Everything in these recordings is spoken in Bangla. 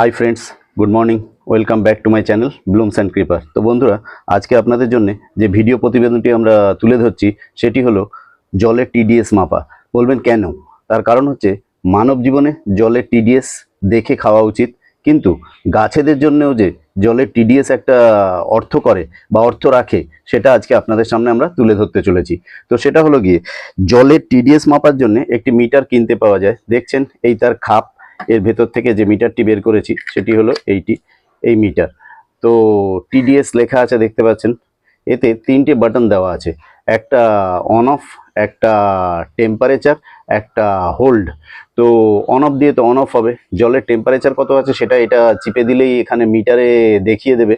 Hi friends good morning welcome back to my channel blooms and creeper তো বন্ধুরা, আজকে আপনাদের জন্য যে ভিডিও প্রতিবেদনটি আমরা তুলে ধরছি, সেটি হলো জলের টিডিএস মাপা। বলবেন কেন? তার কারণ হচ্ছে, মানব জীবনে জলের টিডিএস দেখে খাওয়া উচিত, কিন্তু গাছেদের জন্যও যে জলের টিডিএস একটা অর্থ করে বা অর্থ রাখে, সেটা আজকে আপনাদের সামনে আমরা তুলে ধরতে চলেছি। তো সেটা হলো গিয়ে, জলের টিডিএস মাপার জন্য একটি মিটার কিনতে পাওয়া যায়। দেখছেন, এই তার খাপ এর ভেতর থেকে যে মিটারটি বের করেছি, সেটি হলো এইটি, এই মিটার। তো টিডিএস লেখা আছে, দেখতে পাচ্ছেন। এতে তিনটে বাটন দেওয়া আছে। একটা অন অফ একটা টেম্পারেচার একটা হোল্ড তো অন অফ দিয়ে তো অন অফ হবে। জলের টেম্পারেচার কত আছে সেটা এটা চিপে দিলেই এখানে মিটারে দেখিয়ে দেবে।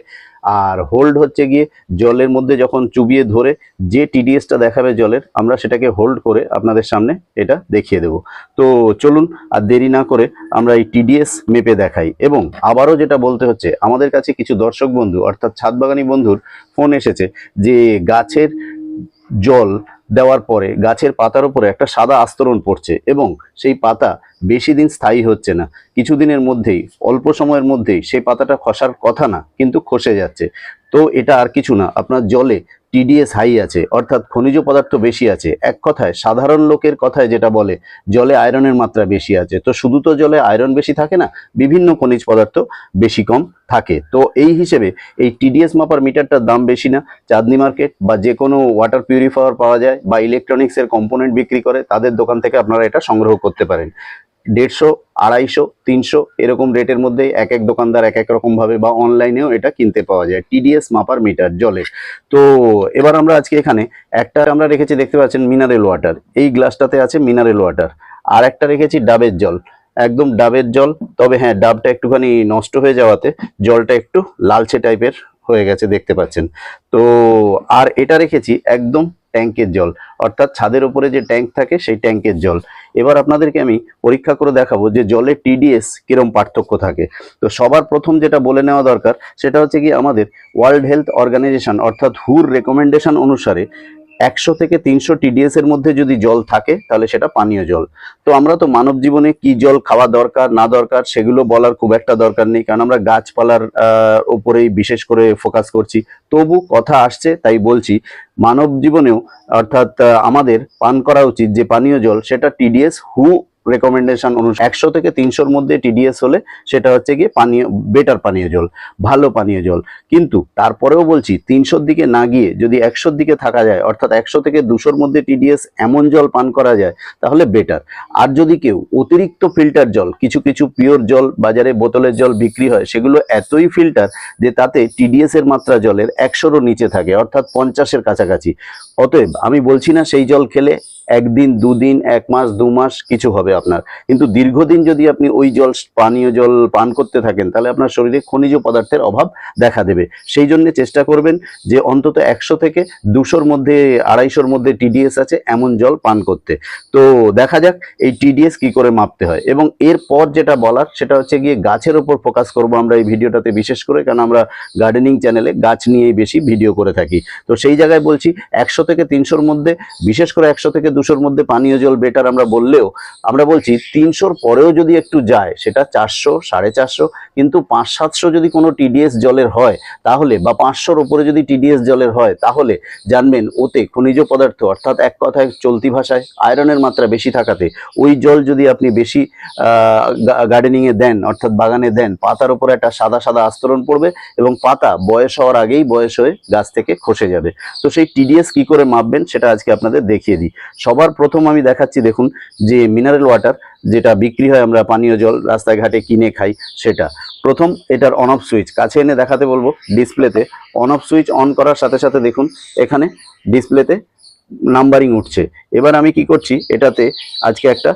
আর হোল্ড হচ্ছে গিয়ে জলের মধ্যে যখন চুবিয়ে ধরে যে টিডিএসটা দেখাবে জলের, আমরা সেটাকে হোল্ড করে আপনাদের সামনে এটা দেখিয়ে দেব। তো চলুন আর দেরি না করে আমরা এই টিডিএস মেপে দেখাই। এবং আবারও যেটা বলতে হচ্ছে, আমাদের কাছে কিছু দর্শক বন্ধু, অর্থাৎ ছাদ বাগানী বন্ধুর ফোন এসেছে যে গাছের জল দেওয়ার পরে গাছের পাতার উপরে একটা সাদা আস্তরণ পড়ছে এবং সেই পাতা বেশি দিন স্থায়ী হচ্ছে না। কিছুদিনের মধ্যেই, অল্প সময়ের মধ্যেই সেই পাতাটা খসার কথা না, কিন্তু খসে যাচ্ছে। তো এটা আর কিছু না, আপনার জলে টিডিএস হাই আছে, অর্থাৎ খনিজ পদার্থ বেশি আছে। এক কথায়, সাধারণ লোকের কথায় যেটা বলে, জলে আয়রনের মাত্রা বেশি আছে। তো শুধু তো জলে আয়রন বেশি থাকে না, বিভিন্ন খনিজ পদার্থ বেশি কম থাকে। তো এই হিসেবে এই টিডিএস মাপার মিটারটার দাম বেশি না। চাঁদনি মার্কেট বা যে কোনো ওয়াটার পিউরিফায়ার পাওয়া যায় বা ইলেকট্রনিক্সের কম্পোনেন্ট বিক্রি করে, তাদের দোকান থেকে আপনারা এটা সংগ্রহ করতে পারেন। দেড়শো, আড়াইশো, তিনশো, এরকম রেটের মধ্যে এক এক দোকানদার এক এক রকম ভাবে বা অনলাইনেও এটা কিনতে পাওয়া যায়, টিডিএস মাপার মিটার জলের তো এবার আমরা আজকে এখানে একটা আমরা রেখেছি, দেখতে পাচ্ছেন মিনারেল ওয়াটার, এই গ্লাসটাতে আছে মিনারেল ওয়াটার। আর একটা রেখেছি ডাবের জল, একদম ডাবের জল, তবে হ্যাঁ ডাবটা একটুখানি নষ্ট হয়ে যাওয়াতে জলটা একটু লালচে টাইপের হয়ে গেছে, দেখতে পাচ্ছেন। তো আর এটা রেখেছি একদম ট্যাঙ্কের জল, অর্থাৎ ছাদের উপরে যে ট্যাঙ্ক থাকে সেই ট্যাঙ্কের জল। এবার আপনাদেরকে আমি পরীক্ষা করে দেখাবো যে জলে টিডিএস কিরম পার্থক্য থাকে। তো সবার প্রথম যেটা বলে নেওয়া দরকার, সেটা হচ্ছে কি আমাদের ওয়ার্ল্ড হেলথ অর্গানাইজেশন অর্থাৎ হুর রেকমেন্ডেশন অনুসারে একশো থেকে তিনশো টিডিএস এর মধ্যে যদি জল থাকে তাহলে সেটা পানীয় জল। তো আমরা তো মানব জীবনে কি জল খাওয়া দরকার না দরকার সেগুলো বলার খুব একটা দরকার নেই কারণ আমরা গাছপালার আহ, উপরেই বিশেষ করে ফোকাস করছি। তবু কথা আসছে তাই বলছি মানব জীবনেও অর্থাৎ আমাদের পান করা উচিত যে পানীয় জল সেটা টিডিএস হু রেকমেন্ডেশন অনুসারে একশো থেকে তিনশোর মধ্যে টিডিএস হলে সেটা হচ্ছে গিয়ে পানীয় বেটার পানীয় জল, ভালো পানীয় জল। কিন্তু তারপরেও বলছি, তিনশোর দিকে না গিয়ে যদি একশোর দিকে থাকা যায়, অর্থাৎ একশো থেকে দুশোর মধ্যে টিডিএস এমন জল পান করা যায়, তাহলে বেটার আর যদি কেউ অতিরিক্ত ফিল্টার জল, কিছু কিছু পিওর জল, বাজারে বোতলের জল বিক্রি হয়, সেগুলো এতই ফিল্টার যে তাতে টিডিএস এর মাত্রা জলের একশোরও নিচে থাকে, অর্থাৎ পঞ্চাশের কাছাকাছি। অতএব আমি বলছি না সেই জল খেলে একদিন, দুদিন, এক মাস, দু মাস কিছু হবে আপনার। কিন্তু দীর্ঘদিন যদি আপনি ওই জল, পানীয় জল পান করতে থাকেন, তাহলে আপনার শরীরে খনিজ পদার্থের অভাব দেখা দেবে। সেই জন্য চেষ্টা করবেন যে অন্তত একশো থেকে দুশোর মধ্যে, আড়াইশোর মধ্যে টিডিএস আছে এমন জল পান করতে। তো দেখা যাক এই টিডিএস কি করে মাপতে হয়। এবং এরপর যেটা বলার, সেটা হচ্ছে গিয়ে গাছের ওপর ফোকাস করব আমরা এই ভিডিওটাতে বিশেষ করে, কারণ আমরা গার্ডেনিং চ্যানেলে গাছ নিয়েই বেশি ভিডিও করে থাকি। তো সেই জায়গায় বলছি, একশো থেকে তিনশোর মধ্যে, বিশেষ করে একশো থেকে দুশোর মধ্যে পানীয় জল বেটার আমরা বললেও, আমরা বলছি তিনশোর পরেও যদি একটু যায়, সেটা চারশো, সাড়ে চারশো, কিন্তু পাঁচ সাতশো যদি কোনো টিডিএস জলের হয়, তাহলে বা পাঁচশোর ওপরে যদি টিডিএস জলের হয়, তাহলে জানবেন ওতে খনিজ পদার্থ, অর্থাৎ এক কথায় চলতি ভাষায় আয়রনের মাত্রা বেশি থাকাতে, ওই জল যদি আপনি বেশি গার্ডেনিংয়ে দেন, অর্থাৎ বাগানে দেন, পাতার উপরে একটা সাদা সাদা আস্তরণ পড়বে এবং পাতা বয়স হওয়ার আগেই বয়স হয়ে গাছ থেকে খসে যাবে। তো সেই টিডিএস কি করে মাপবেন, সেটা আজকে আপনাদের দেখিয়ে দিই। সবার প্রথম আমি দেখাচ্ছি দেখুন যে মিনারেল ওয়াটার যেটা বিক্রি হয় আমরা পানীয় জল রাস্তাঘাটে কিনে খাই সেটা। প্রথম এটার অন অফ সুইচ কাছে এনে দেখাতে বলব ডিসপ্লেতে অন অফ সুইচ অন করার সাথে সাথে দেখুন এখানে ডিসপ্লেতে নাম্বারিং উঠছে। এবার আমি কি করছি, এটাতে আজকে একটা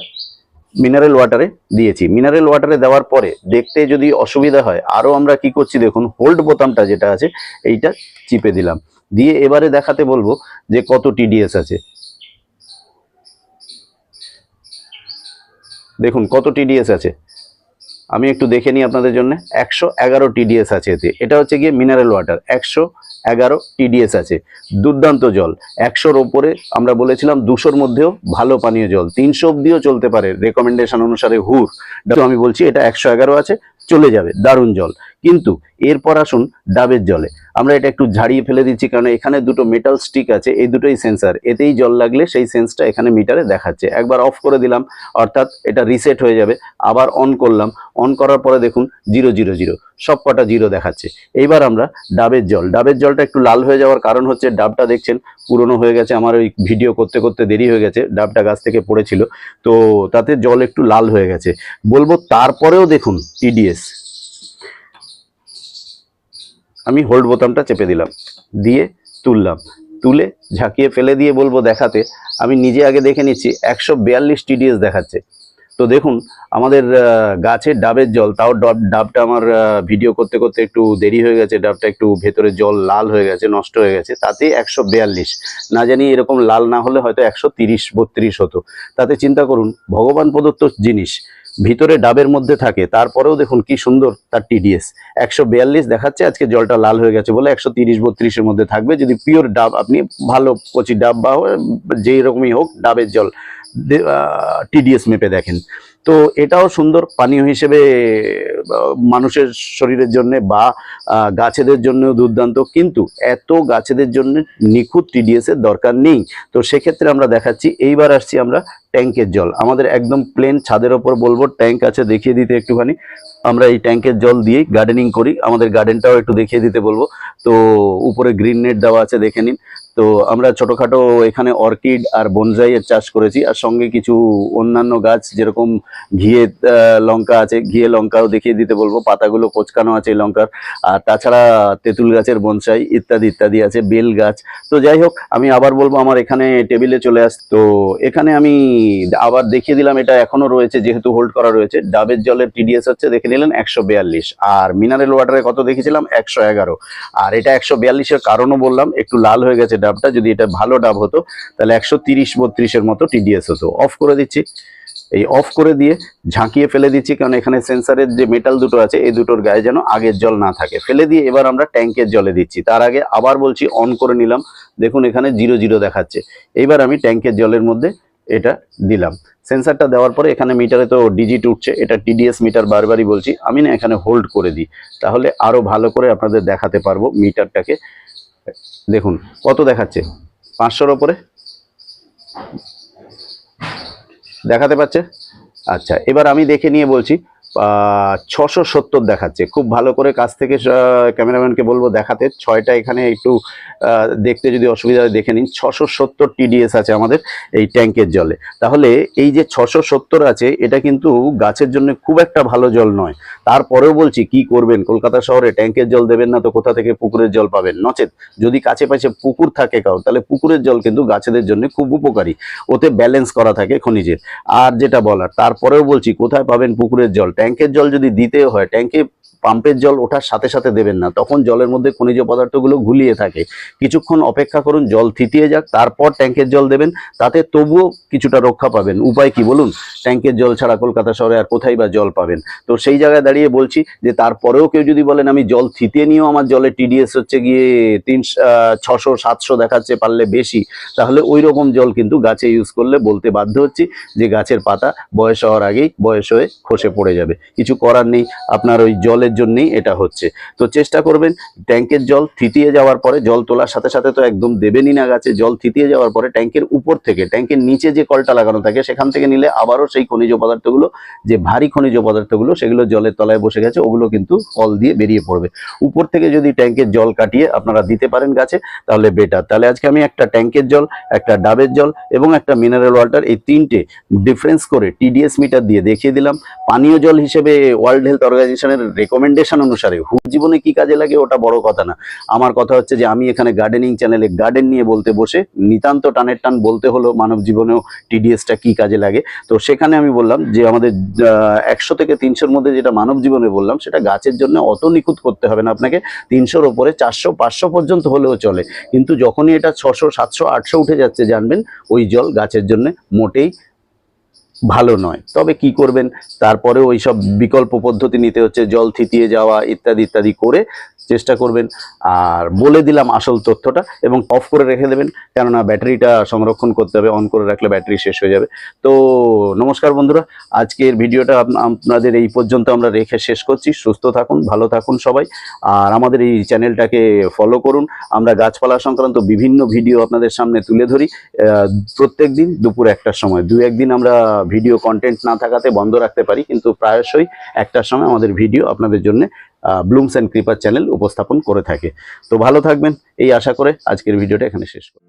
মিনারেল ওয়াটারে দিয়েছি। মিনারেল ওয়াটারে দেওয়ার পরে দেখতে যদি অসুবিধা হয় আরও আমরা কি করছি দেখুন হোল্ড বোতামটা যেটা আছে, এইটা চিপে দিলাম। দিয়ে এবারে দেখাতে বলব যে কত টিডিএস আছে। দেখুন, কত টিডিএস আছে। আমি একটু দেখে নিই আপনাদের জন্য। একশো এগারো টিডিএস আছে এতে। এটা হচ্ছে গিয়ে মিনারেল ওয়াটার একশো এগারো টিডিএস আছে। দুর্দান্ত জল। একশোর ওপরে আমরা বলেছিলাম দুশোর মধ্যেও ভালো পানীয় জল। তিনশো অব্দিও চলতে পারে রেকমেন্ডেশন অনুসারে হুর। আমি বলছি এটা একশো এগারো আছে, চলে যাবে। দারুণ জল। কিন্তু এরপর আসুন ডাবের জলে। আমরা এটা একটু ঝাড়িয়ে ফেলে দিচ্ছি, কারণ এখানে দুটো মেটাল স্টিক আছে, এই দুটোই সেন্সার এতেই জল লাগলে সেই সেন্সটা এখানে মিটারে দেখাচ্ছে। একবার অফ করে দিলাম, অর্থাৎ এটা রিসেট হয়ে যাবে, আবার অন করলাম। অন করার পরে দেখুন জিরো জিরো জিরো সব কটা জিরো দেখাচ্ছে। এইবার আমরা ডাবের জল, ডাবের জলটা একটু লাল হয়ে যাওয়ার কারণ হচ্ছে ডাবটা দেখছেন, পুরনো হয়ে গেছে, আমার ওই ভিডিও করতে করতে দেরি হয়ে গেছে, ডাবটা গাছ থেকে পড়েছিল, তো তাতে জল একটু লাল হয়ে গেছে। বলব তারপরেও দেখুন টিডিএস আমি হোল্ড বোতামটা চেপে দিলাম, দিয়ে তুললাম। তুলে ঝাঁকিয়ে ফেলে দিয়ে বলব দেখাতে, আমি নিজে আগে দেখে নিচ্ছি, একশো বিয়াল্লিশ টিডিএস দেখাচ্ছে। তো দেখুন, আমাদের গাছের ডাবের জল, তাও ডাব ডাবটা আমার ভিডিও করতে করতে একটু দেরি হয়ে গেছে, ডাবটা একটু ভেতরে জল লাল হয়ে গেছে, নষ্ট হয়ে গেছে, তাতে একশো বিয়াল্লিশ। না জানি এরকম লাল না হলে হয়তো একশো তিরিশ, বত্রিশ হতো। তাতে চিন্তা করুন, ভগবান প্রদত্ত জিনিস ভিতরে ডাবের মধ্যে থাকে, তারপরেও দেখুন কি সুন্দর তার টিডিএস একশো বিয়াল্লিশ দেখাচ্ছে, আজকে জলটা লাল হয়ে গেছে বলে একশো তিরিশ বত্রিশের মধ্যে থাকবে। যদি পিওর ডাব আপনি, ভালো কচি ডাব বা যেই রকমই হোক, ডাবের জল টিডিএস মেপে দেখেন। তো এটাও সুন্দর পানীয় হিসেবে মানুষের শরীরের জন্য বা গাছেদের জন্যও দুর্দান্ত। কিন্তু এত গাছেদের জন্য নিখুঁত টিডিএস এর দরকার নেই। তো সেক্ষেত্রে আমরা দেখাচ্ছি, এইবার আসছি আমরা ট্যাঙ্কের জল। আমাদের একদম প্লেন ছাদের ওপর বলব, ট্যাঙ্ক আছে দেখিয়ে দিতে একটুখানি। আমরা এই ট্যাঙ্কের জল দিয়েই গার্ডেনিং করি। আমাদের গার্ডেনটাও একটু দেখিয়ে দিতে বলব। তো উপরে গ্রিন নেট দেওয়া আছে, দেখে নিন। তো আমরা ছোটোখাটো এখানে অর্কিড আর বনজাইয়ের চাষ করেছি, আর সঙ্গে কিছু অন্যান্য গাছ, যেরকম ঘিয়ে লঙ্কা আছে, ঘিয়ে লঙ্কাও দেখিয়ে দিতে বলব, পাতাগুলো কোচকানো আছে লঙ্কার, আর তাছাড়া তেঁতুল গাছের বনসাই ইত্যাদি ইত্যাদি আছে, বেল গাছ। তো যাই হোক, আমি আবার বলব আমার এখানে টেবিলে চলে আস তো এখানে আমি আবার দেখিয়ে দিলাম, এটা এখনও রয়েছে, যেহেতু হোল্ড করা রয়েছে, ডাবের জলের টিডিএস হচ্ছে, দেখে নিলেন, একশো বিয়াল্লিশ। আর মিনারেল ওয়াটারে কত দেখেছিলাম একশো এগারো। আর এটা একশো বিয়াল্লিশের কারণও বললাম, একটু লাল হয়ে গেছে ডাবটা, যদি এটা ভালো ডাব হতো, তাহলে একশো তিরিশ, বত্রিশের মতো টিডিএস হতো। অফ করে দিচ্ছি। এই অফ করে দিয়ে ঝাঁকিয়ে ফেলে দিচ্ছি, কারণ এখানে সেন্সারের যে মেটাল দুটো আছে, এই দুটোর গায়ে যেন আগের জল না থাকে। ফেলে দিয়ে এবার আমরা ট্যাঙ্কের জলে দিচ্ছি। তার আগে আবার বলছি অন করে নিলাম। দেখুন, এখানে জিরো জিরো দেখাচ্ছে। এইবার আমি ট্যাঙ্কের জলের মধ্যে এটা দিলাম। সেন্সারটা দেওয়ার পরে এখানে মিটারে তো ডিজিট উঠছে। এটা টিডিএস মিটার বারবারই বলছি। আমি না এখানে হোল্ড করে দিই। তাহলে আরও ভালো করে আপনাদের দেখাতে পারব মিটারটাকে দেখুন কত দেখাচ্ছে? পাঁচশোর ওপরে? দেখাতে পাচ্ছে আচ্ছা এবার আমি দেখে নিয়ে বলছি ছশো সত্তর দেখাচ্ছে। খুব ভালো করে কাছ থেকে ক্যামেরাম্যানকে বলব দেখাতে। ছয়টা এখানে একটু দেখতে যদি অসুবিধা দেখে নিন। ছশো সত্তর টিডিএস আছে আমাদের এই ট্যাঙ্কের জলে। তাহলে এই যে ছশো সত্তর আছে, এটা কিন্তু গাছের জন্য খুব একটা ভালো জল নয়। তারপরেও বলছি, কি করবেন? কলকাতা শহরে ট্যাঙ্কের জল দেবেন না তো কোথা থেকে পুকুরের জল পাবেন? নচেত। যদি কাছে পাশে পুকুর থাকে কাউ, তাহলে পুকুরের জল কিন্তু গাছেদের জন্য খুব উপকারী। ওতে ব্যালেন্স করা থাকে খনিজের। আর যেটা বলার, তারপরেও বলছি, কোথায় পাবেন পুকুরের জল? ট্যাঙ্কের জল যদি দিতে হয়, ট্যাঙ্কে পাম্পের জল ওঠার সাথে সাথে দেবেন না। তখন জলের মধ্যে খনিজ পদার্থগুলো ঘুলিয়ে থাকে। কিছুক্ষণ অপেক্ষা করুন, জল থিতিয়ে যাক, তারপর ট্যাঙ্কের জল দেবেন, তাতে তবুও কিছুটা রক্ষা পাবেন। উপায় কি বলুন? ট্যাঙ্কের জল ছাড়া কলকাতা শহরে আর কোথায় বা জল পাবেন? তো সেই জায়গায় দাঁড়িয়ে বলছি যে, তারপরেও কেউ যদি বলেন, আমি জল থিতিয়ে নিয়েও আমার জলের টিডিএস হচ্ছে গিয়ে তিনশো ছশো, সাতশো দেখাচ্ছে পারলে বেশি, তাহলে ওই রকম জল কিন্তু গাছে ইউজ করলে বলতে বাধ্য হচ্ছি যে, গাছের পাতা বয়স হওয়ার আগেই বয়স হয়ে খসে পড়ে যাবে। কিছু করার নেই, আপনার ওই জলের জন্যই এটা হচ্ছে। তো চেষ্টা করবেন, ট্যাঙ্কের জল থিতিয়ে যাওয়ার পরে, জল তোলার সাথে সাথে তো একদম দেবেনই না গাছে, জল থিতিয়ে যাওয়ার পরে ট্যাঙ্কের উপর থেকে, ট্যাঙ্কের নিচে যে কলটা লাগানো থাকে, সেখান থেকে নিলে আবারও সেই খনিজ পদার্থগুলো, যে ভারী খনিজ পদার্থগুলো, সেগুলো জলের তলায় বসে গেছে, ওগুলো কিন্তু কল দিয়ে বেরিয়ে পড়বে। উপর থেকে যদি ট্যাঙ্কের জল কাটিয়ে আপনারা দিতে পারেন গাছে, তাহলে বেটার তাহলে আজকে আমি একটা ট্যাঙ্কের জল, একটা ডাবের জল এবং একটা মিনারেল ওয়াটার এই তিনটে ডিফারেন্স করে টিডিএস মিটার দিয়ে দেখিয়ে দিলাম। পানীয় জল হিসেবে ওয়ার্ল্ড হেলথ অর্গানাইজেশনের রেকমেন্ডেশন অনুসারে হুক জীবনে কি কাজে লাগে ওটা বড় কথা না। আমার কথা হচ্ছে যে আমি এখানে গার্ডেনিং চ্যানেলে গার্ডেন নিয়ে বলতে বসে নিতান্ত টানের টান বলতে হলো মানব জীবনেও টিডিএসটা কি কাজে লাগে। তো সেখানে আমি বললাম যে আমাদের একশো থেকে তিনশোর মধ্যে যেটা মানব জীবনে বললাম সেটা গাছের জন্য অত নিখুঁত করতে হবে না আপনাকে। তিনশোর ওপরে চারশো, পাঁচশো পর্যন্ত হলেও চলে। কিন্তু যখনই এটা ছশো, সাতশো, আটশো উঠে যাচ্ছে জানবেন, ওই জল গাছের জন্য মোটেই ভালো নয়। তবে কি করবেন? তারপরে ওই সব বিকল্প পদ্ধতি নিতে হচ্ছে, জল থিতিয়ে যাওয়া ইত্যাদি ইত্যাদি করে চেষ্টা করবেন। আর বলে দিলাম আসল তথ্যটা এবং অফ করে রেখে দেবেন, কেননা ব্যাটারিটা সংরক্ষণ করতে হবে, অন করে রাখলে ব্যাটারি শেষ হয়ে যাবে। তো নমস্কার বন্ধুরা, আজকের ভিডিওটা আপ- আপনাদের এই পর্যন্ত আমরা রেখে শেষ করছি। সুস্থ থাকুন, ভালো থাকুন সবাই। আর আমাদের এই চ্যানেলটাকে ফলো করুন। আমরা গাছপালা সংক্রান্ত বিভিন্ন ভিডিও আপনাদের সামনে তুলে ধরি প্রত্যেক দিন দুপুর একটার সময়। দু একদিন আমরা ভিডিও কন্টেন্ট না থাকাতে বন্ধ রাখতে পারি, কিন্তু প্রায়শই একটার সময় আমাদের ভিডিও আপনাদের জন্য ব্লুমস অ্যান্ড ক্রিপার চ্যানেল উপস্থাপন করে থাকে। তো ভালো থাকবেন, এই আশা করে আজকের ভিডিওটা এখানে শেষ করি